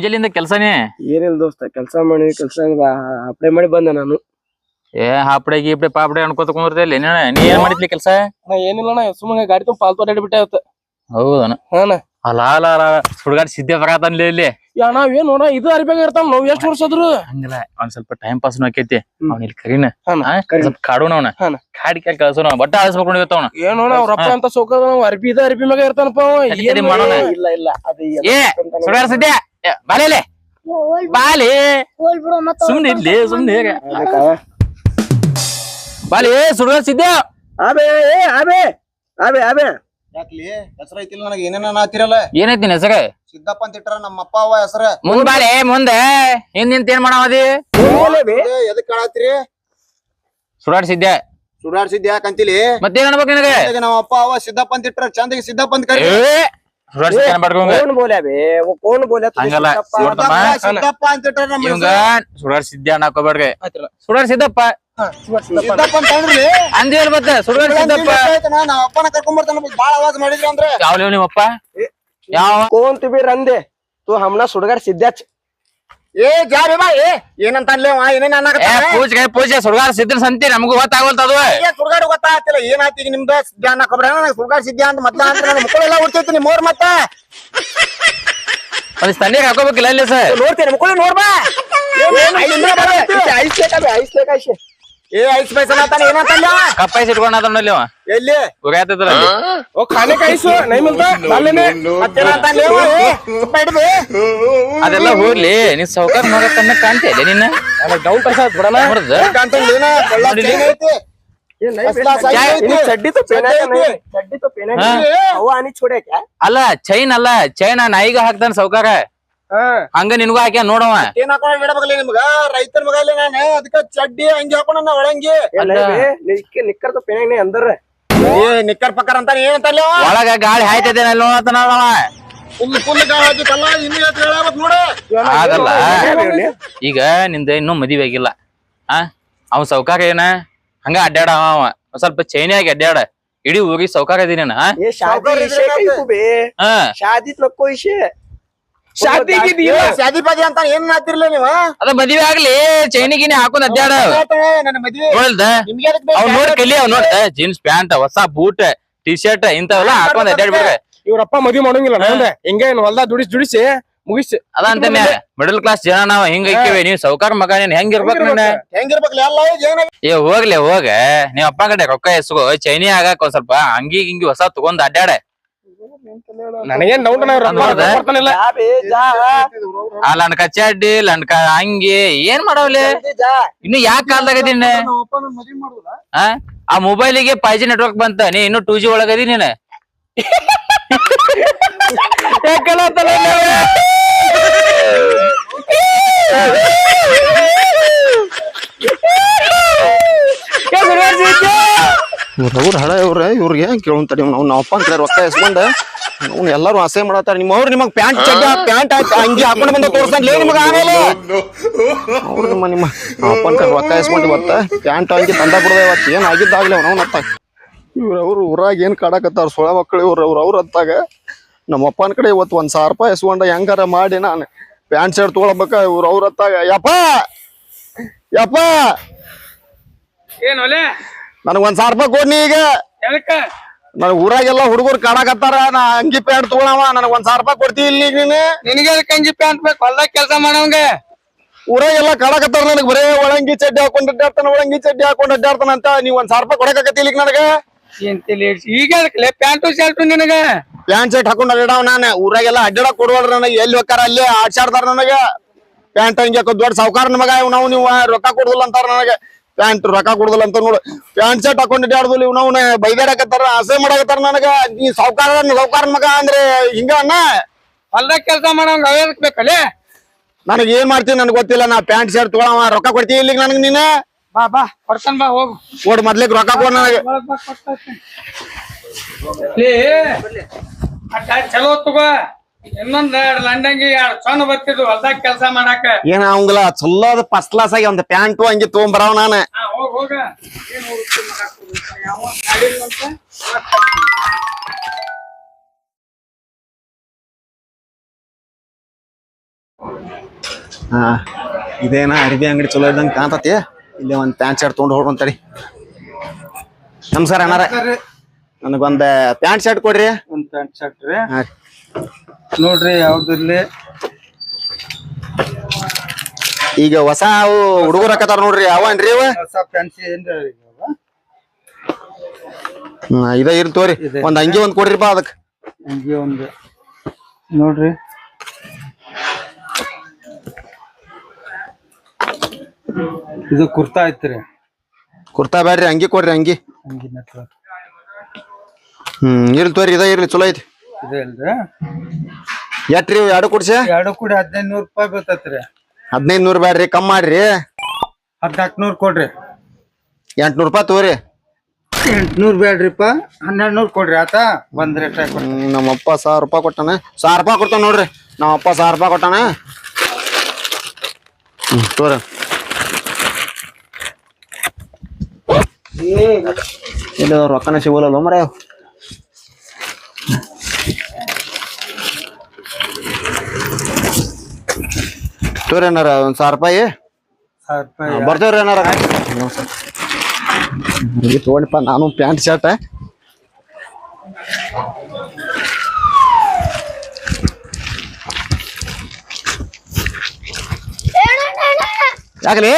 ಮುಂಜಾಲಿಂದ ಕೆಲ್ಸನೇ? ಏನಿಲ್ಲ ದೋಸ್ತ ಕೆಲಸ ಮಾಡಿ ಕೆಲಸ ಅಪ್ಲೈ ಮಾಡಿ ಬಂದೆ ನಾನು. ಏ ಹಾಪಡೆ ಗೀಪಡೆ ಪಾಪಡೆ ಅನ್ಕೋತ ಕುಂದಿರ್ತಿಲ್ಲ ನೀನು ನೀ ಏನ್ ಮಾಡಿದ್ಲಿ ಕೆಲಸ? ನಾ ಏನಿಲ್ಲ ಅಣ್ಣ ಸುಮ್ಮನೆ ಗಾಡಿ ತುಂಬ ಪಾಲ್ತು ಅಡ್ಡಾಡಿ ಬಿಟ್ಟೆ ಅವತ್ತು ಹೌದನ ಹಾನ ಅಲ್ಲ ಅಲ್ಲ ಅಲ್ಲ ಸುಡ್ಗಾಡ್ ಸಿದ್ದೆ ಬರತನ್ಲಿ ಇಲ್ಲಿ. ಯಾ ನಾವ್ ಏನ್ ನೋಡ ಇದು ಅರಿಬೇಗ ಇರ್ತಾವ ನಾವ್ ಎಷ್ಟ್ ವರ್ಷ ಆದ್ರು. ಹಂಗಿಲ್ಲ ಒಂದ್ ಸ್ವಲ್ಪ ಟೈಮ್ ಪಾಸ್ ಆಕೈತಿ. ಅವ್ನ ಇಲ್ಲಿ ಕರೀನ. ಸ್ವಲ್ಪ ಕಾಡೋಣ ಅವನ. ಕಾಡಿ ಕಾಡಿ ಕಳ್ಸೋಣ ಬಟ್ಟ ಆಳಿಸ್ಬೇಕು ಇವತ್ತವನ ಏನ್ ನೋಡ ಅವ್ರ ಅಪ್ಪ ಅಂತ ಸೋಕ ಅರ್ಬಿ ಇದ ಅರ್ಬಿ ಮ್ಯಾಗ ಇರ್ತಾನಪ್ಪ. ಇಲ್ಲ ಇಲ್ಲ ಅದು ಏ ಸುಡ್ಗಾಡ್ ಸಿದ್ದೆ ಏ, ಬಾಲೆ. ಸುಮ್ನೆ ಇಲ್ಲಿ ಸುಮ್ನೆ ಬಾಲಿ ಸುಡ್ಗಾಡ್ ಸಿದ್ದೆ ಆಬೆ ಏ ಆಬೆ. ಆಬೆ ಆಬೆ. ಯಾಕ್ಲಿ? ಹೆಸರು ಐತಿಲ್ಲ ನನಗೆ ಏನೇನ ಆತಿರಲ್ಲ ಏನೈತಿ ನಿನ್ ಹೆಸರ ಸಿದ್ದಪ್ಪ ಅಂತ ಇಟ್ಟಾರ ನಮ್ಮ ಅಪ್ಪ ಅವ್ವ ಹೆಸರ. ಮುಂದ್ ಬಾಲೆ ಮುಂದೆ. ಹಿಂದ್ ನಿಂತ ಏನ್ ಮಾಡಾವದಿ ಎದಕ್ ಕಾಳತ್ರಿ ಸುಡಾಡ್ ಸಿದ್ದೆ ಸುಡಾಡ್ಸಿದ್ ಯಾಕ ಅಂತಿಲಿ? ಮತ್ತೇನ್ ಅನ್ಬೇಕು ನಿನಗೆ? ನಮ್ಮ ಅಪ್ಪ ಅವ ಸಿದ್ದಪ್ಪ ಅಂತ ಇಟ್ಟಾರ ಚಂದಗೆ ಸಿದ್ದಪ್ಪ ಅಂತ ಕರಿ ಕರ್ಕೊಂಡ್ ಬರ್ತಾನ ಬಾಳ ಅಂದ್ರೆ. ಯಾವ ನಿಮ್ಮ ಅಪ್ಪ ಯಾವ? ಕೋನ್ ತು ಹಮ್ನ ಸುಡ್ಗಾಡ್ ಸಿದ್ದಾಚ್ ಏ ಜಾರಿ ಬಾ ಏ ಏನಂತ ಅನ್ಲೇವ ಏನೇನ್ ಅನ್ನಕತ್ತಾನ? ಪೂಜೆ ಪೂಜೆ ಸುಡಗಾಡ್ ಸಿದ್ಧ ಸಂತಿ ನಮಗೂ ಗೊತ್ತಾಗೋಲ್ತ ಅದು ಏ ಸುಡ್ಗಾಡು ಗೊತ್ತಾಗ್ತಿಲ್ಲ ಏನಾಯ್ತು ಈಗ ನಿಮ್ದು? ಸಿದ್ಧ ಅನ್ನಕೋಬ್ರ ಸುಡ್ಗಾಡ್ ಸಿದ್ಧ ಅಂತ ಮತ್ತೆ ಅಂತ ನನ್ನ ಮಕ್ಕಳೆಲ್ಲ ಹುಡ್ತೈತಿ ನಿಮ್ ಮೂರ್ ಮತ್ತ. ಒಂದ್ ತಣ್ಣೀರ್ ಹಾಕೋಬೇಕಿಲ್ಲ ಇಲ್ಲಿ ಸರ್? ನೋಡ್ತೇನೆ ಮುಕೊಳ್ಳಿ ನೋಡ್ಬಾ ಐಸ್ ಬೇಕಾ ಐಸ್ ಬೇಕಾ ಐಸ್ ಏ ಐಸ್ ಅದೆಲ್ಲ ಹೋಗ್ಲಿ ನೀ ಸೌಕರ್ ನೋಡತ್ತನ್ನ ಕಾಣ್ತಿಲ್ಲ ಡೌಟ್ ಅಲ್ಲ ಚೈನ್ ಅಲ್ಲ ಚೈನ್ ನಾಯಿಗ ಹಾಕ್ತಾನ ಸೌಕಾರ ಹಂಗ ನಿನ್ಗೂ ಹಾಕ್ಯ ನೋಡವ ಏನ್ ಹಾಕೋಣ ಬಿಡಬೇಕಲ್ಲ ನಿಮ್ಗ? ರೈತರ ಮಗ ಇಲ್ಲ ನಾನು ಅದಕ್ಕ ಚಡ್ಡಿ ಅಂಗಿ ಹಾಕೋಣ ನಾ ಒಳಂಗಿ ನಿಕ್ಕರ್ ಪೇನೆ ಅಂದ್ರ? ಏ ನಿಕ್ಕರ್ ಪಕ್ಕರ್ ಅಂತ ಏನಂತಲ್ಲ? ಒಳಗ ಗಾಳಿ ಹಾಯ್ತದೆ ನೋಡತನ ಫುಲ್ ಗಾಳಿ ಈಗ ನಿಂದ ಇನ್ನೂ ಮದಿವೆ ಆಗಿಲ್ಲ. ಆ? ಅವ್ ಸೌಕಾರ ಏನ? ಹಂಗ ಅಡ್ಡಾಡ ಅವ ಸ್ವಲ್ಪ ಆಗಿ ಅಡ್ಡಾಡ ಇಡೀ ಹೋಗಿ ಸೌಕಾರ ಇದೀನಿ ಶಾದಿ ನಕ್ಕೋ ವಿಷಯ. ಶಾದಿ ಅಂತ ಏನ್ ಮಾಡ್ತಿರ್ಲ ನೀವ? ಅದ ಮದ್ವೆ ಆಗ್ಲಿ ಚೈನಿ ಗಿನಿ ಹಾಕೊಂಡ್ ಅಡ್ಡಾಡ ನನ್ನ ನೋಡಿ ಕಲಿ ನೋಡ್ ಜೀನ್ಸ್ ಪ್ಯಾಂಟ್ ಹೊಸ ಬೂಟ್ ಟಿ ಶರ್ಟ್ ಇಂಥವೆಲ್ಲ ಹಾಕೊಂಡ್ ಅಡ್ಡಾಡ್ ಬಿಡ್ರಿ ಇವ್ರಪ್ಪ ಮದ್ವಿ ಮಾಡೋಂಗಿಲ್ಲ ನಂದ ಹಿಂಗೆ ಹೊಲ್ದ ದುಡಿಸಿ ದುಡಿಸಿ ಮುಗಿಸಿ. ಅದ ಅಂತಾನೆ ಮಿಡಲ್ ಕ್ಲಾಸ್ ಜನ ನಾವ್ ಹಿಂಗ ಇಕ್ಕೇವಿ. ನೀವ್ ಸಾವುಕಾರ ಮಗ ನೀನ್ ಹೆಂಗ್ ಇರ್ಬೇಕ್ ಎಲ್ಲ ಏ ಹೋಗ್ಲಿ ಹೋಗ. ನೀವ್ ಅಪ್ಪ ಕಡೆ ರೊಕ್ಕ ಎಸ್ಕೋ. ಚೈನಿ ಆಗಾಕ ಒಂದ್ ಸ್ವಲ್ಪ ಅಂಗಿ ಗಿಂಗಿ ಹೊಸ ತಗೊಂಡ್ ಅಡ್ಡಾಡ ನನಗೇನ್ ಡೌಟ್ ಲಂಡ್ ಬರ್ತಾನಿಲ್ಲ ಆ ಲಂಡ್ಕ ಚಡ್ಡಿ ಅಂಗಿ ಏನ್ ಮಾಡವ್ಲಿ? ಇನ್ನು ಯಾಕ ಕಾಲ್ದಾಗ ಆ? ಮೊಬೈಲ್ಗೆ ಮೊಬೈಲಿಗೆ ಫೈವ್ ಜಿ ನೆಟ್ವರ್ಕ್ ಬಂತ. ನೀ ಇನ್ನು ಟೂ ಜಿ ಒಳಗದಿ ನೀನ್. ಇವ್ರವ್ರ ಹಳ ಇವ್ರ ಇವ್ರಿಗೆ ಕೇಳುವಂತಾರೆ ನಾವು ನಮ್ಮ ಅಪ್ಪನ ಕಡೆ ರೊಕ್ಕ ಎಸ್ಕೊಂಡು. ಅವ್ನು ಎಲ್ಲಾರು ಆಸೆ ಮಾಡತ್ತಾರ. ನಿಮ್ಮ ಅವ್ರು ನಿಮಗ್ ಪ್ಯಾಂಟ್ ಚಡ್ಡ ಪ್ಯಾಂಟ್ ಆಯ್ತು ಅಂಗಿ ಹಾಕೊಂಡು ಬಂದ ತೋರ್ಸಂಗ್ಲೇ ನಿಮಗ ಆಮೇಲೆ. ಅವ್ರು ನಿಮ್ಮ ನಿಮ್ಮ ನಮ್ಮ ಅಪ್ಪನ ಕಡೆ ರೊಕ್ಕ ಎಸ್ಕೊಂಡು ಇವತ್ತ. ಪ್ಯಾಂಟ್ ಅಂಗಿ ತಂದ ಬಿಡದೆ ಇವತ್ತು. ಏನ್ ಆಗಿದ್ದಾಗ್ಲಿ ಅವ್ನ ಅತ್ತ ಇವ್ರವ್ರು ಊರಾಗ ಏನ್ ಕಾಡಕತ್ತಾರ ಸೊಳ ಮಕ್ಕಳು ಇವ್ರ ಅವ್ರ ಅವ್ರ ಅತ್ತಾಗ ನಮ್ಮ ಅಪ್ಪನ ಕಡೆ ಇವತ್ತು ಒಂದ್ ಸಾವಿರ ರೂಪಾಯಿ ಎಸ್ಕೊಂಡ ಹೆಂಗಾರ ಮಾಡಿ ನಾನು ಪ್ಯಾಂಟ್ ಶರ್ಟ್ ತೊಗೊಳ್ಬೇಕ ಇವ್ರ ಅವ್ರ ಅತ್ತಾಗ ಯಪ್ಪ! ಯಪ್ಪ! ಏನ್ ಒಲೆ? ನನಗ್ ಒಂದ್ ಸಾವಿರ ರೂಪಾಯಿ ಕೊಡ್ನಿ ಈಗ. ನನ್ ಊರಾಗೆಲ್ಲ ಹುಡುಗರು ಕಾಡಕತ್ತಾರ ನಾ ಅಂಗಿ ಪ್ಯಾಂಟ್ ತಗೊಳವ ನನಗ್ ಒಂದ್ ಸಾವಿರ ರೂಪಾಯಿ ಕೊಡ್ತಿ ಇಲ್ಲಿ ನೀನು. ನಿನಗೆ ಅಂಗಿ ಪ್ಯಾಂಟ್ ಬೇಕು? ಹೊಲ್ದಾಗ ಕೆಲಸ ಮಾಡವಂಗ ಊರಾಗೆಲ್ಲ ಕಾಡಕತ್ತಾರ ನನಗ್ ಬರೇ ಒಳಂಗಿ ಚಡ್ಡಿ ಹಾಕೊಂಡ್ ಅಡ್ಡಾಡ್ತಾನ ಒಳಂಗಿ ಚಡ್ಡಿ ಹಾಕೊಂಡ್ ಅಡ್ಡಾಡ್ತಾನ ಅಂತ ನೀವ್ ಒಂದ್ ಸಾವಿರ ರೂಪಾಯಿ ಕೊಡಕತ್ತಿ ಈಗ ನನಗ. ಈಗ ಪ್ಯಾಂಟು ಶರ್ಟು ನಿನಗ? ಪ್ಯಾಂಟ್ ಶರ್ಟ್ ಹಾಕೊಂಡ್ ಅಡ್ಡಾಡವ ನಾನು. ಊರಾಗೆಲ್ಲ ಅಡ್ಡಾಡಕ್ ಕೊಡ್ವಲ್ರ ನನಗೆ ಎಲ್ಲಿ ಹೋಗ್ತಾರ ಅಲ್ಲಿ ಆಡ್ಸಾಡ್ತಾರ ನನಗ. ಪ್ಯಾಂಟ್ ಅಂಗಿ ಹಾಕೋ ದೊಡ್ಡ ಸಾವುಕಾರ ನಮಗ ನಾವು ನೀವು ರೊಕ್ಕ ಕೊಡುದಿಲ್ಲ ಅಂತಾರ ನನಗೆ. ಪ್ಯಾಂಟ್ ರೊಕ್ಕ ಕೊಡುದಿಲ್ಲ ಅಂತ ನೋಡು. ಪ್ಯಾಂಟ್ ಶರ್ಟ್ ಹಾಕೊಂಡು ಅಡ್ಡಾಡುದಿಲ್ಲ ಇವ್ ನಾವು ಬೈದಾಡಕತ್ತಾರ ಆಸೆ ಮಾಡಾಕತ್ತಾರ ನನಗ. ನೀ ಸಾವುಕಾರ ಸಾವುಕಾರ ಮಗ ಅಂದ್ರೆ ಹಿಂಗ ಅಣ್ಣ. ಹೊಲ್ದಾಗ ಕೆಲಸ ಮಾಡೋಂಗ ಬೇಕಲ್ಲೇ? ನನಗೆ ಏನ್ ಮಾಡ್ತೀನಿ ನನಗೆ ಗೊತ್ತಿಲ್ಲ ನಾ ಪ್ಯಾಂಟ್ ಶರ್ಟ್ ತಗೊಳವ ರೊಕ್ಕ ಕೊಡ್ತೀವಿ ಇಲ್ಲಿಗೆ ನನಗೆ ನೀನು? ಬಾ ಬಾ ಕೊಡ್ತಾನ ಬಾ ಹೋಗು. ಕೊಡ್ ಮೊದ್ಲಿಗೆ ರೊಕ್ಕ ಕೊಡ ನನಗೆ. ಚಲೋ ತಗೋ. ಇನ್ನೊಂದ್ ಎರಡ್ ಲಂಡಂಗಿ ಎರಡ್ ಬರ್ತಿದ್ವು ಹೊಲ್ದಾಗ ಕೆಲಸ ಮಾಡಾಕ. ಏನ ಅವಂಗಲ ಚಲೋ ಅದ ಫಸ್ಟ್ ಕ್ಲಾಸ್ ಆಗಿ ಒಂದ್ ಪ್ಯಾಂಟು ಹಂಗೆ ತಗೊಂಬರವ ನಾನು. ಹಾ ಹೋಗ್ ಹೋಗ. ಏನ್ ಹುಡುಕ್ತಿ ಮಾಡಾಕ್ ಹೋಗ್ಬೇಡ. ಯಾವ? ಹಾ ಇದೇನ ಅಡಿಗೆ ಅಂಗಡಿ ಚಲೋ ಇದ್ದಂಗೆ ಕಾಣ್ತತಿ? ಇಲ್ಲಿ ಒಂದ್ ಪ್ಯಾಂಟ್ ಶರ್ಟ್ ತೊಗೊಂಡು ಹೋಗ್ರಂತಡಿ ನಮಸ್ಕಾರ ಅಣ್ಣಾರ. ನನಗೊಂದ್ ಪ್ಯಾಂಟ್ ಶರ್ಟ್ ಕೊಡ್ರಿ. ಒಂದ್ ಪ್ಯಾಂಟ್ ಶರ್ಟ್ ರೀ. ಹಾ ರೀ. ನೋಡ್ರಿ ಯಾವ್ದಿರ್ಲಿ ಈಗ ಹೊಸ ಅವು ಹುಡುಗರು ಹಾಕತಾರ ನೋಡ್ರಿ ಅವನ್ರಿ ಅವ ಹೊಸ ಫ್ಯಾನ್ಸಿ ಏನ್ರಿ? ಹ್ಮ್ ಇದ ತೋರಿ ಇದೆ. ಒಂದ್ ಅಂಗಿ ಒಂದ್ ಕೊಡ್ರಿಪ್ಪ ಅದಕ್. ಹಂಗೆ ಒಂದು. ನೋಡ್ರಿ. ಇದು ಕುರ್ತಾ ಐತ್ರಿ. ಕುರ್ತಾ ಬ್ಯಾಡ್ರಿ ಅಂಗಿ ಕೊಡ್ರಿ ಅಂಗಿ. ಹ್ಮ್ ಇರ್ಲಿ ತೋರಿ ಇದ ಇರ್ಲಿ ಚಲೋ ಐತಿ. ಇದೆ ಇಲ್ರಿ ಇವ್ ಎರಡು ಕೊಡ್ಸಿ? ಎರಡು ಕೂಡಿ ಹದಿನೈದು ನೂರು ರೂಪಾಯಿ ಬೀಳ್ತೈತ್ರಿ. ಹದಿನೈದು ನೂರು ಬ್ಯಾಡ್ರಿ ಕಮ್ ಮಾಡ್ರಿ. ಹದಿನಾಲ್ಕು ನೂರು ಕೊಡ್ರಿ. ಎಂಟ್ನೂರು ರೂಪಾಯಿ ತಗೋರಿ. ಎಂಟ್ನೂರು ಬೇಡ್ರಿಪ್ಪ ಹನ್ನೆರಡು ನೂರು ಕೊಡ್ರಿ ಆತ ಒಂದ್ ರೇಟ್ ಹ್ಮ್, ನಮ್ಮಪ್ಪ ಸಾವಿರ ರೂಪಾಯಿ ಕೊಟ್ಟಾನೆ. ಸಾವಿರ ರೂಪಾಯಿ ಕೊಡ್ತಾನ ನೋಡ್ರಿ. ನಮ್ಮಪ್ಪ ಸಾವಿರ ರೂಪಾಯಿ ಕೊಟ್ಟಾನ. ಹ್ಮ್ ತೋರ ಇಲ್ಲ ರೊಕ್ಕನ ಸಿಗೋಲ್ಲ ಮರ ತೋರಿ ಏನಾರ ಒಂದ್ ಸಾವಿರ ರೂಪಾಯಿ? ಬರ್ತೇವ್ರಿ ಏನಾರ? ತಗೊಂಡಿಪ್ಪ ನಾನು ಪ್ಯಾಂಟ್ ಶರ್ಟ್. ಯಾಕಲಿ?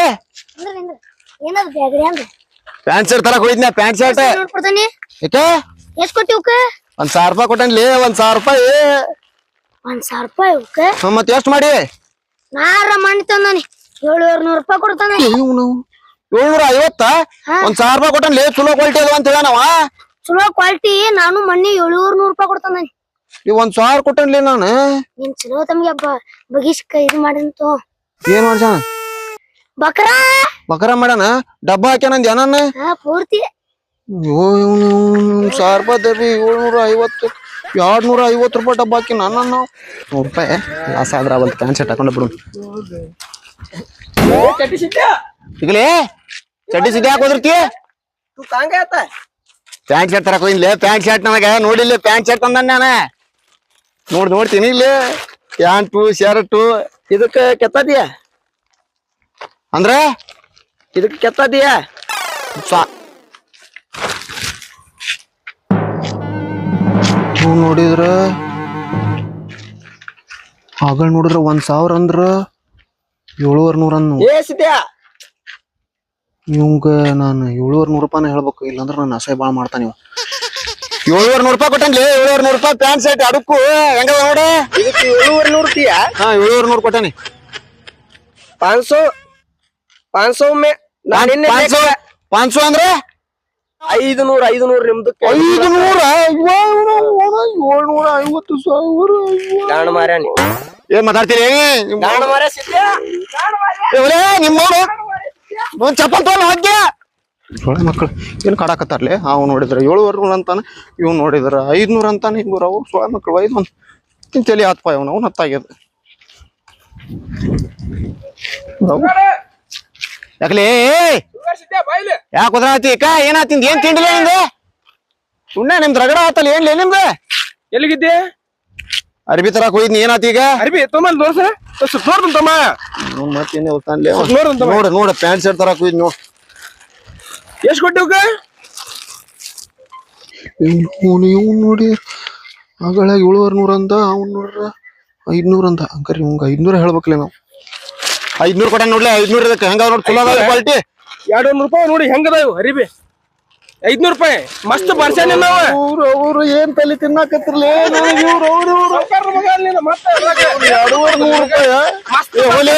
ಪ್ಯಾಂಟ್ ಶರ್ಟ್ ತರ ಹೋಗಿದ್ನ ಪ್ಯಾಂಟ್ ಶರ್ಟ್? ಯಾಕೆ? ಎಷ್ಟ್ ಕೊಟ್ಟಿ ಒಂದ್ ಸಾವಿರ ರೂಪಾಯಿ ಕೊಟ್ಟನ್ಲಿ ಒಂದ್ ಸಾವಿರ ರೂಪಾಯಿ. ಒಂದ್ ಸಾವಿರ ರೂಪಾಯಿ ಅವಕ್ಕ ಹ್ಮ್, ಮತ್ ಎಷ್ಟ್ ಮಾಡಿ? ನಾರ ಮಣ್ಣಿ ತಂದಾನಿ. ಏಳುವರೆ ನೂರು ರೂಪಾಯಿ ಕೊಡ್ತಾನೆ. ಇವ್ನು? ಏಳ್ನೂರ ಐವತ್ತ? ಒಂದ್ ಸಾವಿರ ರೂಪಾಯಿ ಕೊಟ್ಟನ್ಲಿ ಚಲೋ ಕ್ವಾಲಿಟಿ ಅಂತ ಹೇಳನವ? ಚಲೋ ಕ್ವಾಲಿಟಿ ನಾನು ಮಣ್ಣಿ ಏಳುವರೆ ನೂರು ರೂಪಾಯಿ ಕೊಡ್ತಾನೆ. ಇವ್ ಒಂದ್ ಸಾವಿರ ಕೊಟ್ಟನ್ಲಿ ನಾನು. ನಿನ್ ಚಲೋ ತಮ್ಗೆ ಬಗಿಸ್ ಇದು ಮಾಡಂತು ಏನ್ ಮಾಡ್ಸಾನ ಬಕ್ರ? ಬಕರ ಮಾಡ್ಯಾನ? ಡಬ್ಬ ಹಾಕ್ಯಾನಂದ್ ಏನನ್ನ ಪೂರ್ತಿ. ಸಾವಿರ ರೂಪಾಯಿ ಏಳ್ನೂರ ಐವತ್ತು ಎರಡ್ನೂರ ಐವತ್ತು ರೂಪಾಯಿ ಡಬ್ಬಾಕಿ ನಾನು ನೂರು ರೂಪಾಯಿ ಲಾಸ್ ಆದ್ರೆ ಅವತ್ತು ಪ್ಯಾಂಟ್ ಶರ್ಟ್ ಹಾಕೊಂಡು ಬಿಡು. ಈಗಲೇ ಚಡ್ಡಿ ಹಾಕೋದಿರ್ತೀಯ ಹಾಕೋದ್ರತಿ ಪ್ಯಾಂಟ್ ಶರ್ಟ್ ತರಕ ಹೋಗಿಲ್ಲ ಪ್ಯಾಂಟ್ ಶರ್ಟ್ ನನಗೆ. ನೋಡಿಲ್ಲ ಪ್ಯಾಂಟ್ ಶರ್ಟ್ ತಂದ ನಾನ. ನೋಡ್, ನೋಡ್ತೀನಿ ಇಲ್ಲಿ. Pant, shirt. ಇದಕ್ಕ ಕೆತ್ತದಿಯ? ಅಂದ್ರೆ? ಇದಕ್ಕೆ ಕೆತ್ತದಿಯ? ಸಾ ಇವ್ ನೋಡಿದ್ರ? ಆಗಳ್ ನೋಡಿದ್ರ ಒಂದ್ ಸಾವಿರ ಅಂದ್ರ ಏಳುವರೆ ನೂರ ಅನ್ನು ಇವಂಗ ನಾನು ಏಳುವರೆ ನೂರು ರೂಪಾಯಿ ಹೇಳ್ಬೇಕು ಇಲ್ಲಾಂದ್ರ ನಾನು ಅಸಹ್ಯ ಭಾಳ ಮಾಡ್ತಾನೆ ಇವ ಏಳುವರೆ ನೂರು ರೂಪಾಯಿ ಕೊಟ್ಟನ್ಲಿ? ಏಳುವರೆ ನೂರು ರೂಪಾಯಿ ಪ್ಯಾಂಟ್ ಶರ್ಟ್ ಅದಕ್ಕೂ ಹೆಂಗ ನೋಡ? ಏಳುವರೆ ನೂರು ರೂಪಾಯ? ಹಾ ಏಳುವರೆ ನೂರು ಕೊಟ್ಟಾನಿ. ಪಾಂಚ್ ಸೌ ಪಾಂಚ್ ಸೌ में ನಾನು ನಿನ್ನೆ ಪಾಂಚ್ ಸೌ ಪಾಂಚ್ ಸौ ಅಂದ್ರೆ? ಐದು ನಿಮ್ಮದು ಐದು ನೂರು ನಿಮ್ದಕ್ಕೆ ಐದು ನೂರ ಏಳ್ನೂರ ಐವತ್ತು ಸಾವಿರ ಗಾಣ ಮಾರ್ಯಾನಿ ಏನ್ ಮಾತಾಡ್ತೀರಿ? ಗಾಣ ಮಾರ್ಯ ಸಿದ್ಯಾ ನಿಮ್ಮವ್ರು ಒಂದ್ ಚಪ್ಪಲ್ ಹೋಗ್ಯ ಸೊಳ್ಳೆ ಮಕ್ಕಳು ಏನ್ ಕಾಡಕತ್ತಾರ್ಲೆ? ಅವ್ ನೋಡಿದ್ರ ಏಳುವರೆ ನೂರು ಅಂತಾನ ಇವ್ ನೋಡಿದ್ರ ಐದ್ನೂರ ಅಂತಾನೆ ಇವ್ರು ಅವು ಸೊಳ್ಳೆ ಮಕ್ಳು ಐದು ಒಂದ್. ತಲಿ ಆತ್ಪ ಇವ್ನ ಅವ್ನು ಹತ್ತಾಗ್ಯದ. ಯಾಕಲೇ ಯಾಕೆ ಉದ್ರಾತಿ ಅಕ್ಕ ಏನಾತಿಂದ ಏನ್ ತಿಂಡಿಲ್ಲ ನಿಂದು? ಸುಣ್ಣ ನಿಮ್ದು ರಗಡ ಆತಲ್ಲ ಏನ್ಲೇ ನಿಮ್ದು? ಎಲ್ಲಿಗಿದ್ದೆ? ಅರ್ಬಿ ತರ ಹೋಗಿದ್ನಿ ಏನಾತಿ ಈಗ? ಅರ್ಬಿ ದೋಸ? ನೋಡ್ದು ತಮ್ಮ. ಮತ್ತೇನೆ ಹೋಗ್ತಾನ್ಲೆ ನೋಡು ತಮ್ಮ. ನೋಡ ನೋಡ ಪ್ಯಾಂಟ್ ಶರ್ಟ್ ತರಕ್ ಹೋಗಿದ್ ನೋಡ್. ಎಷ್ಟು ಕೊಟ್ಟಿವ್ಕ? ಇವನು ಇವ್ನು ನೋಡಿ. ಆಗಳ ಏಳುವರೆ ನೂರ ಅಂದ ಅವ್ನು ನೋಡ್ರ ಐದ್ನೂರ ಅಂದ. ಅಂಕರಿ ಇವಂಗ ಐದ್ನೂರ ಹೇಳ್ಬೇಕಲ್ಲ ನಾವು. ಐದ್ನೂರ್ ಕೊಟ್ಟ ನೋಡ್ಲಿ ಐದ್ನೂರ ಇದಕ್ಕೆ ಹೆಂಗ ನೋಡಿ ಚಲೋ ಅದ ಕ್ವಾಲಿಟಿ ಎರಡು ನೂರು ರೂಪಾಯಿ ನೋಡಿ ಹೆಂಗದ ಇವು ಅರಿಬಿ. ಐದ್ನೂರು ರೂಪಾಯಿ ಮಸ್ತ್ ಬರ್ಸಾನಿ ನಾವ ಅವ್ರು ಅವ್ರು ಏನ್ ತಲೆ ತಿನ್ನಾಕತ್ತಿರ್ಲಿ? ಇವ್ರು ಅವ್ರು. ಎರಡೂವರೆ ನೂರು ರೂಪಾಯಿ ಏ, ಹೋಗ್ಲಿ,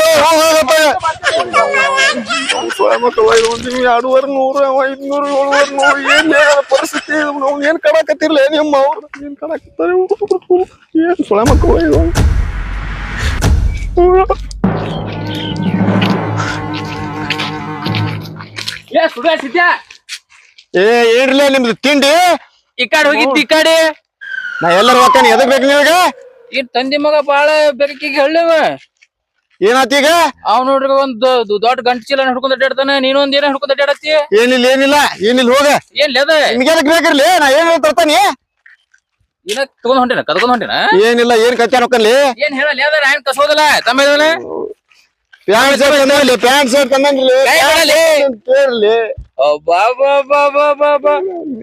ಹೋಗ್ ಎರಡೂವರೆ ನೂರು ಅವ ಐದ್ನೂರು ಏಳುವರೆ ನೂರು ಏನ್ ಪರಿಸ್ಥಿತಿ ನಾವು ಏನ್ ಕಡಾಕತ್ತಿರ್ಲಿ ನಿಮ್ಮ ಅವ್ರು ಏನ್ ಕಡಾಕತ್ತಾರೆ ಇವ್ರು? ಏನ್ ಮಕ್ಕಳು ಏ ಸಿದ್ಯಾ ಏ ಏನ್ರಲ್ಲ ನಿಮ್ದು ತಿಂಡಿ. ಈ ಕಡೆ ಹೋಗಿದ್ದಿ ಈ ಕಡೆ. ನಾ ಎಲ್ಲರೂ ಹೋಗ್ತಾನೆ. ಎದಕ್ ಬೇಕು ನಿಮಗೆ ಈ ತಂದಿ ಮಗ ಬಾಳ ಬೆರಕಿಗೆ ಹೇಳಿವ. ಏನಾತೀಗ ಅವ್ ನೋಡ್ರಿ ಒಂದ್ ದೊಡ್ಡ ಗಂಟು ಚೀಲ ಹಿಡ್ಕೊಂಡ್ ಅಡ್ಡಾಡ್ತಾನೆ. ನೀನು ಒಂದ್ ಏನ ಹಿಡ್ಕೊಂಡ್ ಅಡ್ಡಾಡತ್ತಿ? ಏನಿಲ್ಲ ಏನಿಲ್ಲ. ಏನಿಲ್ಲ ಹೋಗ. ಏನ್ ಅದ? ನಿಮ್ಗೆ ಎದಕ್ ಬೇಕಿರ್ಲಿ? ನಾ ಏನ್ ತರ್ತಾನೆ ಏನ ತಗೊಂಡ್ ಹೊಂಟೇನ ಕದ್ಕೊಂಡ್ ಹೊಂಟೇನ? ಏನಿಲ್ಲ ಏನ್ ಕಚ್ಚ ರೊಕ್ಕಲ್ಲಿ ಏನ್ ಹೇಳಲ್ಲ ಯಾವ್ದಾರ ಏನ್ ಕಸೋದಿಲ್ಲ ತಮ್ಮ ಪ್ಯಾಂಟ್ ಶರ್ಟ್ ತಂದಲ್ಲಿ ಪ್ಯಾಂಟ್ ಶರ್ಟ್ ಬಿಡಲಿ. ಕೇಳಲಿ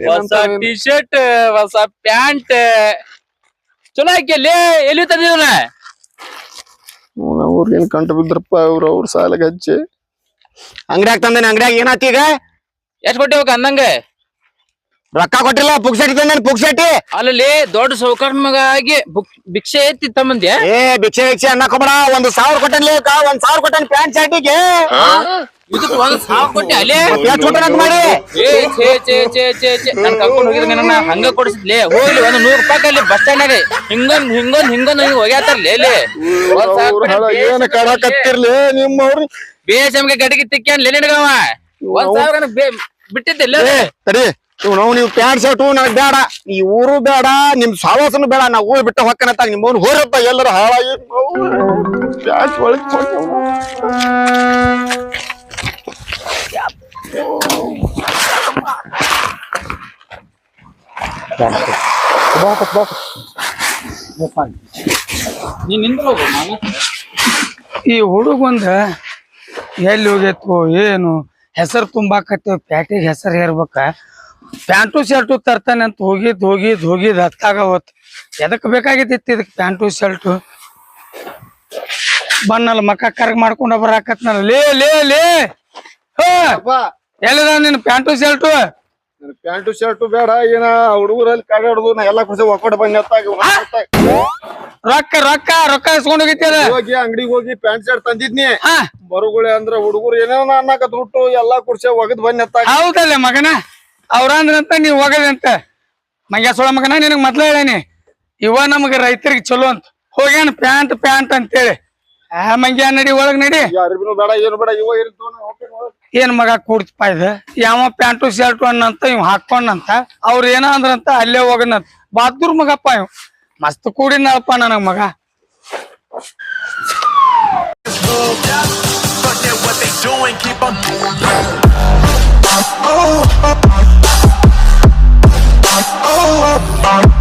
ಹೊಸ ಟಿ ಶರ್ಟ್ ಹೊಸ ಪ್ಯಾಂಟ್ ಚಲೋ ಹಾಕಿ ಎಲ್ಲಿ ತಂದಿವನ ಅವ್ರಿಗೇನ್ ಕಂಡು ಬಿದ್ರಪ್ಪ ಅವ್ರ ಅವ್ರ ಸಾಲಗ ಹಚ್ಚಿ ಅಂಗಡ್ಯಾಗ ತಂದೇನೆ ಅಂಗಡ್ಯಾಗ ಏನಾತಿ ಈಗ? ಎಷ್ಟ್ ಕೊಟ್ಟಿವಕ್ಕ ಅಂದಂಗ? ರೊಕ್ಕ ಕೊಟ್ಟಿಲ್ಲ ಪುಕ್ಸಟ್ಟಿ ತಂದೇನೆ ಪುಕ್ಸಟ್ಟಿ ಅಲ್ಲಿ ದೊಡ್ಡ ಸೌಕರ್ಮಗಾಗಿ ಮಗ ಆಗಿ ಬುಕ್- ಭಿಕ್ಷೆ ಎತ್ತಿ ತಮ್ಮಂದ್ಯ ಏ ಭಿಕ್ಷೆ ಭಿಕ್ಷೆ ಅನ್ನಕೋಬೇಡ ಒಂದ್ ಸಾವಿರ ಕೊಟ್ಟನ್ಲಿ ಕಾ ಒಂದ್ ಸಾವಿರ ಕೊಟ್ಟನ್ ಪ್ಯಾಂಟ್ ಶರ್ಟಿಗೆ ಇದಕ್ ಒಂದ್ ಸಾವಿರ ಕೊಟ್ಟಿ ಅಲ್ಲೇ? ಎಷ್ಟು ಕೊಟ್ಟನಂತ ಮಾಡಿ. ಏ ಛೇ ಛೇ ಛೇ ಛೇ ಛೇ. ನನ್ ಕರ್ಕೊಂಡ್ ಹೋಗಿದ್ರೆ ನನ್ನ ಹಂಗ ಕೊಡಿಸಿದ್ಲೆ? ಹೋಗ್ಲಿ ಒಂದ್ ನೂರ್ ರೂಪಾಯಿ ಅಲ್ಲಿ ಬಸ್ ಸ್ಟ್ಯಾಂಡ್ ಹಿಂಗೊಂದ್ ಹಿಂಗೊಂದ್ ಹಿಂಗೊಂದ್ ಹಿಂಗ್ ಹೋಗ್ಯಾತಾರ್ಲಿ ಅಲ್ಲಿ ಒಂದ್ ಸಾವಿರ ಅವ್ರ ಹಳ ಕೊಟ್ಟಿ ಏನ್ ಕಡಕತ್ತಿರ್ಲಿ ನಿಮ್ಮ ಅವ್ರಿ ಬೇಸಮ್ಗೆ ಗಡಿಗೆ ತಿಕ್ಕ್ಯಾನ್ ನಿನಗವ? ಒಂದ್ ಸಾವಿರ ಬಿಟ್ಟಿದ್ದಿಲ್ಲ ಏ ತಡಿ. ನಾವು ನೀವು ಪ್ಯಾಂಟ್ ಶರ್ಟು ನನಗೆ ಬೇಡ. ಈ ಊರು ಬೇಡ, ನಿಮ್ ಸಾವಾಸನು ಬೇಡ, ನಾ ಊರು ಬಿಟ್ಟು ಹೊಕ್ಕನತ್ತಾಗ ನಿಮ್ಮ ಹೋರಪ್ಪ, ಎಲ್ಲರೂ ಹಾಳಾಗಿ ಈ ಹುಡುಗೊಂದ ಎಲ್ಲಿ ಹೋಗೈತೋ, ಏನು, ಹೆಸರು ತುಂಬಾಕತ್ತೇವ್ ಪ್ಯಾಟಿಗೆ ಹೆಸರು ಹೇರ್ಬೇಕ. ಪ್ಯಾಂಟು ಶರ್ಟು ತರ್ತಾನೆ ಅಂತ ಹೋಗಿದ್ ಹೋಗಿದ್ ಹೋಗಿದ್ ಹತ್ತಾಗ ಹೋತ್. ಎದಕ್ ಬೇಕಾಗಿತ್ತು ಇದಕ್ ಪ್ಯಾಂಟು ಶರ್ಟು? ಬನ್ನಲ್ಲ ಮಕ್ಕ ಕರ್ಗ್ ಮಾಡ್ಕೊಂಡ ಬರಾಕತ್ನಲ್ಲ ಲೇ ಲೇ ಲೇ! ಎಲ್ಲದ ನಿನ್ ಪ್ಯಾಂಟು ಶರ್ಟು? ಪ್ಯಾಂಟು ಶರ್ಟು ಬೇಡ ಏನ ಹುಡುಗರಲ್ಲಿ ಕಾಡಾಡುದು ನಾ ಎಲ್ಲಾ ಖುಷಿ ಒಕ್ಕೊಡ್ ಬಂದ್ ರೊಕ್ಕ ರೊಕ್ಕ ರೊಕ್ಕ ಇಸ್ಕೊಂಡ್ ಹೋಗಿತ್ತೀರ ಹೋಗಿ ಅಂಗಡಿಗೆ ಹೋಗಿ ಪ್ಯಾಂಟ್ ಶರ್ಟ್ ತಂದಿದ್ನಿ. ಹಾ! ಬರುಗುಳೆ ಅಂದ್ರ ಹುಡುಗರು ಏನೇನೋ ಅನ್ನಕತ್ ದುಡ್ಡು ಎಲ್ಲಾ ಕುರ್ಸಿ ಒಗದ್ ಬಂದ್ ಹೌದಲ್ಲ ಮಗನ? ಅವ್ರಂದ್ರಂತ ನೀವ್ ಹೋಗದಂತ ಮಂಗ್ಯ ಸೋಳ ಮಗನ ನಿನಗ್ ಮೊದ್ಲ ಹೇಳೇನಿ ಇವ ನಮಗ ರೈತರಿಗೆ ಚಲೋ ಅಂತ. ಹೋಗ್ಯಾನ ಪ್ಯಾಂಟ್ ಪ್ಯಾಂಟ್ ಅಂತೇಳಿ. ಆ ಮಂಗ್ಯ ನಡಿ ಒಳಗ್ ನಡಿ. ಏನು ಬೇಡ ಇವ ಇರ್ತವ ಏನ್ ಮಗ ಕೂಡ್ತಪ್ಪ ಇದು? ಯಾವ ಪ್ಯಾಂಟು ಶರ್ಟು ಅನ್ನಂತ ಇವ್ ಹಾಕೊಂಡಂತ ಅವ್ರ ಏನ ಅಂದ್ರಂತ ಅಲ್ಲೇ ಹೋಗನಂತ. ಬಾದೂರ್ ಮಗಪ್ಪ ಇವ್. ಮಸ್ತ್ ಕೂಡಿನಪ್ಪ ನನಗ್ ಮಗ. Forget what they doing, keep on doing oh.